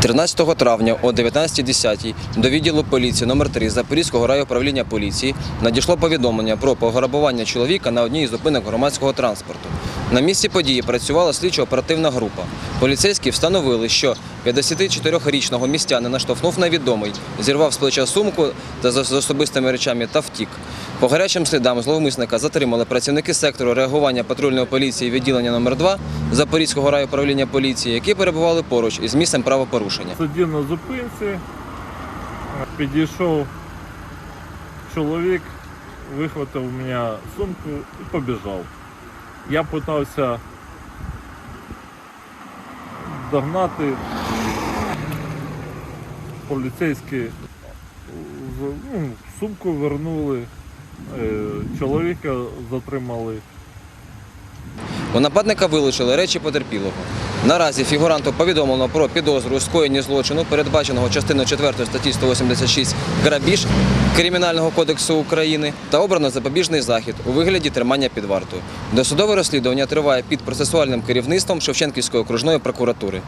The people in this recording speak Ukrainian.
13 травня о 19.10 до відділу поліції номер 3 Запорізького райуправління поліції надійшло повідомлення про пограбування чоловіка на одній із зупинок громадського транспорту. На місці події працювала слідчо-оперативна група. Поліцейські встановили, що 54-річного містянина штовхнув невідомий, зірвав з плеча сумку та з особистими речами та втік. По гарячим слідам зловмисника затримали працівники сектору реагування патрульної поліції відділення номер 2 Запорізького райуправління поліції, які перебували поруч із місцем правопорушення. Сидів на зупинці, підійшов чоловік, вихватив у мене сумку і побіжав. Я питався догнати. Поліцейські ну, сумку вернули, чоловіка затримали. У нападника вилучили речі потерпілого. Наразі фігуранту повідомлено про підозру у скоєнні злочину, передбаченого частиною 4 статті 186 грабіж Кримінального кодексу України та обрано запобіжний захід у вигляді тримання під вартою. Досудове розслідування триває під процесуальним керівництвом Шевченківської окружної прокуратури.